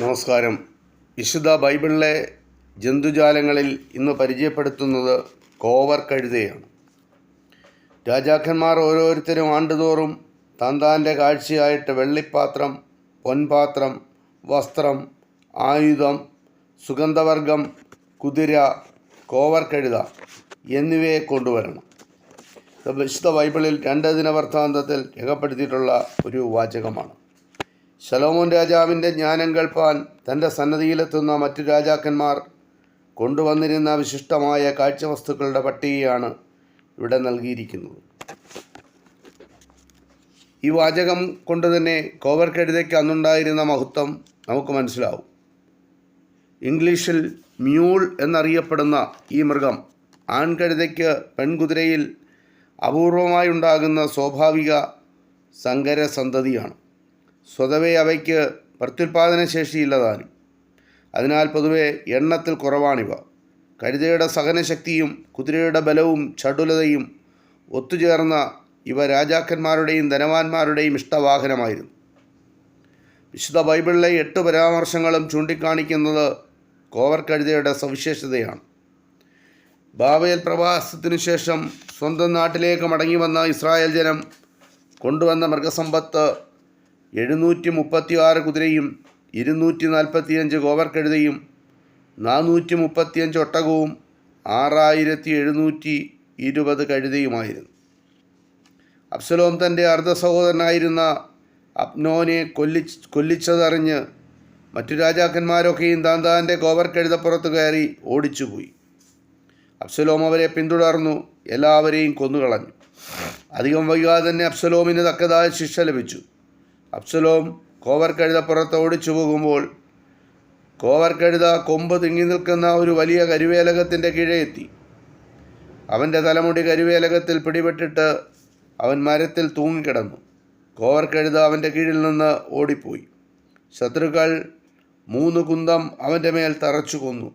നമസ്കാരം. വിശുദ്ധ ബൈബിളിലെ ജന്തുജാലങ്ങളിൽ ഇന്ന് പരിചയപ്പെടുത്തുന്നത് കോവർ കഴുതയാണ്. രാജാക്കന്മാർ ഓരോരുത്തരും ആണ്ടുതോറും താന്താന്റെ കാഴ്ചയായിട്ട് വെള്ളിപ്പാത്രം പൊൻപാത്രം വസ്ത്രം ആയുധം സുഗന്ധവർഗം കുതിര കോവർ കഴുത എന്നിവയെ കൊണ്ടുവരണം. വിശുദ്ധ ബൈബിളിൽ രണ്ട് ദിന വൃത്താന്തത്തിൽ രേഖപ്പെടുത്തിയിട്ടുള്ള ഒരു വാചകമാണ്. ശലോമോൻ രാജാവിന്റെ ജ്ഞാനം കേൾപ്പാൻ തന്റെ സന്നദ്ധിയിലെത്തുന്ന മറ്റു രാജാക്കന്മാർ കൊണ്ടുവന്നിരുന്ന വിശിഷ്ടമായ കാഴ്ചവസ്തുക്കളുടെ പട്ടികയാണ് ഇവിടെ നൽകിയിരിക്കുന്നത്. ഈ വാചകം കൊണ്ട് തന്നെ കോവർ കഴുതയ്ക്ക് അന്നുണ്ടായിരുന്ന മഹത്വം നമുക്ക് മനസ്സിലാവും. ഇംഗ്ലീഷിൽ മ്യൂൾ എന്നറിയപ്പെടുന്ന ഈ മൃഗം ആൺകഴുതയ്ക്ക് പെൺകുതിരയിൽ അപൂർവമായി ഉണ്ടാകുന്ന സ്വാഭാവിക സങ്കര സന്തതിയാണ് സ്വതവേ അവയ്ക്ക് പ്രത്യുൽപാദന ശേഷിയില്ലതാനും. അതിനാൽ പൊതുവെ എണ്ണത്തിൽ കുറവാണിവ. കരുതയുടെ സഹനശക്തിയും കുതിരയുടെ ബലവും ചടുലതയും ഒത്തുചേർന്ന ഇവ രാജാക്കന്മാരുടെയും ധനവാന്മാരുടെയും ഇഷ്ടവാഹനമായിരുന്നു. വിശുദ്ധ ബൈബിളിലെ എട്ട് പരാമർശങ്ങളും ചൂണ്ടിക്കാണിക്കുന്നത് കോവർ കഴുതയുടെ സവിശേഷതയാണ്. ബാബേൽ പ്രവാസത്തിനു ശേഷം സ്വന്തം നാട്ടിലേക്ക് മടങ്ങി വന്ന ഇസ്രായേൽ ജനം കൊണ്ടുവന്ന മൃഗസമ്പത്ത് എഴുന്നൂറ്റി മുപ്പത്തി ആറ് കുതിരയും ഇരുന്നൂറ്റി നാൽപ്പത്തിയഞ്ച് ഗോവർക്കെഴുതയും കഴുതയും നാനൂറ്റി മുപ്പത്തിയഞ്ച് ഒട്ടകവും ആറായിരത്തി എഴുന്നൂറ്റി ഇരുപത് കഴുതയുമായിരുന്നു. അബ്സലോം തന്റെ അർദ്ധ സഹോദരനായിരുന്ന അപ്നോനെ കൊല്ലി കൊല്ലിച്ചതറിഞ്ഞ് മറ്റു രാജാക്കന്മാരൊക്കെയും താൻ താന്റെ കോവർ കഴുതപ്പുറത്ത് കയറി ഓടിച്ചുപോയി. അബ്സലോം അവരെ പിന്തുടർന്നു എല്ലാവരെയും കൊന്നുകളഞ്ഞു. അധികം വൈകാതെ തന്നെ അബ്സലോമിന് തക്കതായ ശിക്ഷ ലഭിച്ചു. അബ്സലോം കോവർ കഴുതപ്പുറത്ത് ഓടിച്ചു പോകുമ്പോൾ കോവർ കഴുത കൊമ്പ് തിങ്ങി നിൽക്കുന്ന ഒരു വലിയ കരുവേലകത്തിന്റെ കീഴെ എത്തി. അവന്റെ തലമുടി കരുവേലകത്തിൽ പിടിപെട്ടിട്ട് അവൻ മരത്തിൽ തൂങ്ങിക്കിടന്നു. കോവർ കഴുത അവന്റെ കീഴിൽ നിന്ന് ഓടിപ്പോയി. ശത്രുക്കൾ മൂന്ന് കുന്തം അവന്റെ മേൽ തറച്ചു കൊന്നു.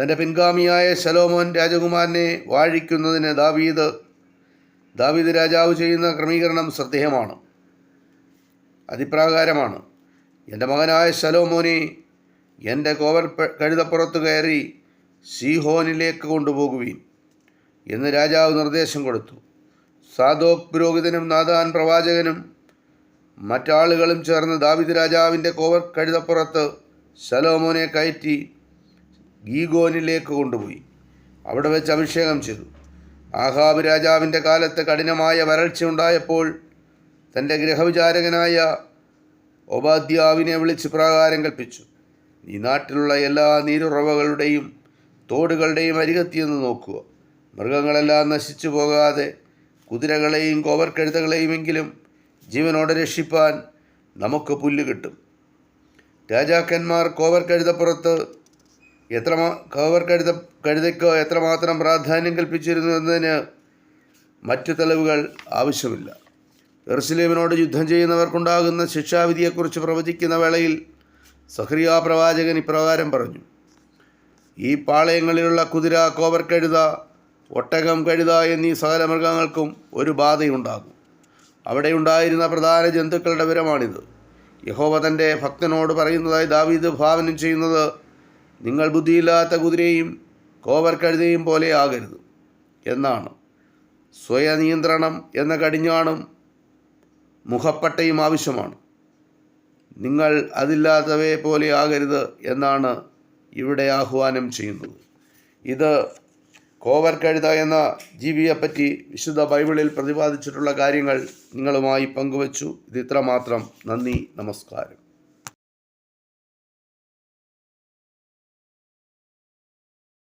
തന്റെ പിൻഗാമിയായ ശലോമോൻ രാജകുമാരനെ വാഴിക്കുന്നതിന് ദാവീദ് ദാവീദ് രാജാവ് ചെയ്യുന്ന ക്രമീകരണം ശ്രദ്ധേയമാണ്. അതിപ്രകാരമാണ്. എന്റെ മകനായ സലോമോനെ എന്റെ കോവർ പ- കഴുതപ്പുറത്ത് കയറി സീഹോനിലേക്ക് കൊണ്ടുപോകുവീൻ എന്ന് രാജാവ് നിർദ്ദേശം കൊടുത്തു. സാദോക് പുരോഹിതനും നാദാൻ പ്രവാചകനും മറ്റാളുകളും ചേർന്ന് ദാവിദ് രാജാവിന്റെ കോവർ കഴുതപ്പുറത്ത് സലോമോനെ കയറ്റി ഗീഗോനിലേക്ക് കൊണ്ടുപോയി. അവിടെ വെച്ച് അഭിഷേകം ചെയ്തു. ആഹാബ് രാജാവിന്റെ കാലത്ത് കഠിനമായ വരൾച്ച ഉണ്ടായപ്പോൾ തന്റെ ഗൃഹവിചാരകനായ ഒബാദ്യാവിനെ വിളിച്ച് പ്രകാരം കൽപ്പിച്ചു. ഈ നാട്ടിലുള്ള എല്ലാ നീരുറവകളുടെയും തോടുകളുടെയും അരികത്തിയെന്ന് നോക്കുക. മൃഗങ്ങളെല്ലാം നശിച്ചു പോകാതെ കുതിരകളെയും കോവർക്കെഴുതകളെയുമെങ്കിലും ജീവനോടെ രക്ഷിപ്പാൻ നമുക്ക് പുല്ല് കിട്ടും. രാജാക്കന്മാർ കോവർക്കെഴുതപ്പുറത്ത് എത്ര കോവർക്കെഴുത കഴുതയ്ക്ക് എത്രമാത്രം പ്രാധാന്യം കൽപ്പിച്ചിരുന്നു എന്നതിന് മറ്റു തെളിവുകൾ ആവശ്യമില്ല. എറുസലേമിനോട് യുദ്ധം ചെയ്യുന്നവർക്കുണ്ടാകുന്ന ശിക്ഷാവിധിയെക്കുറിച്ച് പ്രവചിക്കുന്ന വേളയിൽ സഹ്രിയ പ്രവാചകൻ ഇപ്രകാരം പറഞ്ഞു ഈ പാളയങ്ങളിലുള്ള കുതിര കോവർ ഒട്ടകം കഴുത എന്നീ സകല മൃഗങ്ങൾക്കും ഒരു ബാധയുണ്ടാകും. അവിടെ ഉണ്ടായിരുന്ന പ്രധാന ജന്തുക്കളുടെ വിവരമാണിത്. യഹോവ തന്റെ ഭക്തനോട് പറയുന്നതായി ദാവീദ് ഭാവനം ചെയ്യുന്നത് നിങ്ങൾ ബുദ്ധിയില്ലാത്ത കുതിരയും കോവർ കഴുതയും പോലെ ആകരുത് എന്നാണ്. സ്വയനിയന്ത്രണം എന്ന കടിഞ്ഞാണും മുഖപ്പട്ടയും ആവശ്യമാണ്. നിങ്ങൾ അതില്ലാത്തവയെ പോലെ ആകരുത് എന്നാണ് ഇവിടെ ആഹ്വാനം ചെയ്യുന്നത്. ഇത് കോവർ കഴുത എന്ന ജീവിയെപ്പറ്റി വിശുദ്ധ ബൈബിളിൽ പ്രതിപാദിച്ചിട്ടുള്ള കാര്യങ്ങൾ നിങ്ങളുമായി പങ്കുവച്ചു. ഇത് ഇത്രമാത്രം. നന്ദി നമസ്കാരം.